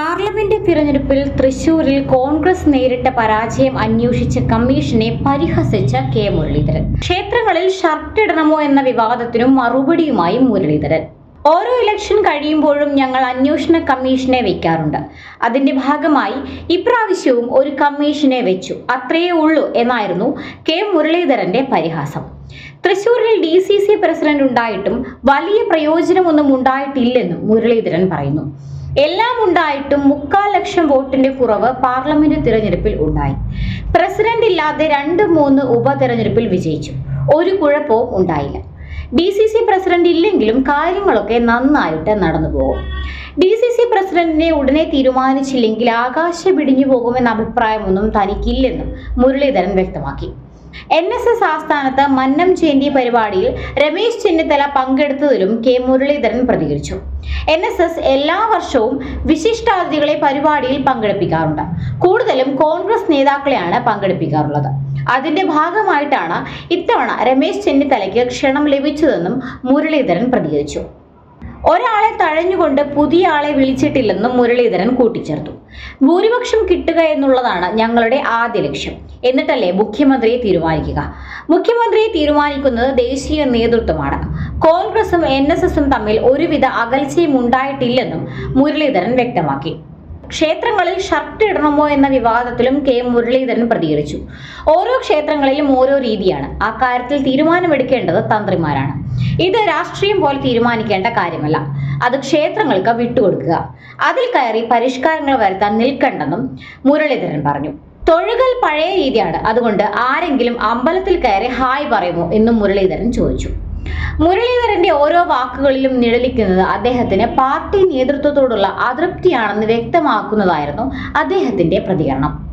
Parliament തിരഞ്ഞെടുപ്പിൽ തൃശൂരിൽ കോൺഗ്രസ് നേരിട്ട പരാജയം അന്വേഷിച്ച കമ്മീഷനെ പരിഹസിച്ച കെ മുരളീധരൻ. ക്ഷേത്രങ്ങളിൽ ഷർട്ട് ഇടണമോ എന്ന വിവാദത്തിനും മറുപടിയുമായി മുരളീധരൻ. ഓരോ ഇലക്ഷൻ കഴിയുമ്പോഴും ഞങ്ങൾ അന്വേഷണ കമ്മീഷനെ വെക്കാറുണ്ട്. അതിന്റെ ഭാഗമായി ഇപ്രാവശ്യവും ഒരു കമ്മീഷനെ വെച്ചു. അത്രയേ ഉള്ളൂ എന്നായിരുന്നു കെ മുരളീധരന്റെ പരിഹാസം. തൃശൂരിൽ ഡി സി സി പ്രസിഡന്റ് ഉണ്ടായിട്ടും വലിയ പ്രയോജനമൊന്നും ഉണ്ടായിട്ടില്ലെന്നും മുരളീധരൻ പറയുന്നു. എല്ലാം ഉണ്ടായിട്ടും മുക്കാൽ ലക്ഷം വോട്ടിന്റെ കുറവ് പാർലമെന്റ് തിരഞ്ഞെടുപ്പിൽ ഉണ്ടായി. പ്രസിഡന്റ് ഇല്ലാതെ രണ്ട് മൂന്ന് ഉപതെരഞ്ഞെടുപ്പിൽ വിജയിച്ചു. ഒരു കുഴപ്പവും ഉണ്ടായില്ല. ഡി സി സി പ്രസിഡന്റ് ഇല്ലെങ്കിലും കാര്യങ്ങളൊക്കെ നന്നായിട്ട് നടന്നു പോകും. ഡി സി സി പ്രസിഡന്റിനെ ഉടനെ തീരുമാനിച്ചില്ലെങ്കിൽ ആകാശ പിടിഞ്ഞു പോകുമെന്ന അഭിപ്രായമൊന്നും തനിക്കില്ലെന്നും മുരളീധരൻ വ്യക്തമാക്കി. എൻ എസ് എസ് ആസ്ഥാനത്ത് മന്നം ചേന്തി പരിപാടിയിൽ രമേശ് ചെന്നിത്തല പങ്കെടുത്തതിലും കെ മുരളീധരൻ പ്രതികരിച്ചു. എൻ എസ് എസ് എല്ലാ വർഷവും വിശിഷ്ടാതിഥികളെ പരിപാടിയിൽ പങ്കെടുപ്പിക്കാറുണ്ട്. കൂടുതലും കോൺഗ്രസ് നേതാക്കളെയാണ് പങ്കെടുപ്പിക്കാറുള്ളത്. അതിന്റെ ഭാഗമായിട്ടാണ് ഇത്തവണ രമേശ് ചെന്നിത്തലയ്ക്ക് ക്ഷണം ലഭിച്ചതെന്നും മുരളീധരൻ പ്രതികരിച്ചു. ഒരാളെ തഴഞ്ഞുകൊണ്ട് പുതിയ ആളെ വിളിച്ചിട്ടില്ലെന്നും മുരളീധരൻ കൂട്ടിച്ചേർത്തു. ഭൂരിപക്ഷം കിട്ടുക എന്നുള്ളതാണ് ഞങ്ങളുടെ ആദ്യ ലക്ഷ്യം. എന്നിട്ടല്ലേ മുഖ്യമന്ത്രിയെ തീരുമാനിക്കുക. മുഖ്യമന്ത്രിയെ തീരുമാനിക്കുന്നത് ദേശീയ നേതൃത്വമാണ്. കോൺഗ്രസും എൻ എസ് എസും തമ്മിൽ ഒരുവിധ അകൽച്ചയും ഉണ്ടായിട്ടില്ലെന്നും മുരളീധരൻ വ്യക്തമാക്കി. ക്ഷേത്രങ്ങളിൽ ഷർട്ട് ഇടണമോ എന്ന വിവാദത്തിലും കെ മുരളീധരൻ പ്രതികരിച്ചു. ഓരോ ക്ഷേത്രങ്ങളിലും ഓരോ രീതിയാണ്. ആ കാര്യത്തിൽ തീരുമാനമെടുക്കേണ്ടത് തന്ത്രിമാരാണ്. ഇത് രാഷ്ട്രീയം പോലെ തീരുമാനിക്കേണ്ട കാര്യമല്ല. അത് ക്ഷേത്രങ്ങൾക്ക് വിട്ടുകൊടുക്കുക. അതിൽ കയറി പരിഷ്കാരങ്ങൾ വരുത്താൻ നിൽക്കണ്ടെന്നും മുരളീധരൻ പറഞ്ഞു. തൊഴുകൽ പഴയ രീതിയാണ്. അതുകൊണ്ട് ആരെങ്കിലും അമ്പലത്തിൽ കയറി ഹായ് പറയുമോ എന്നും മുരളീധരൻ ചോദിച്ചു. മുരളീധരന്റെ ഓരോ വാക്കുകളിലും നിഴലിക്കുന്നത് അദ്ദേഹത്തിന് പാർട്ടി നേതൃത്വത്തോടുള്ള അതൃപ്തിയാണെന്ന് വ്യക്തമാക്കുന്നതായിരുന്നു അദ്ദേഹത്തിന്റെ പ്രതികരണം.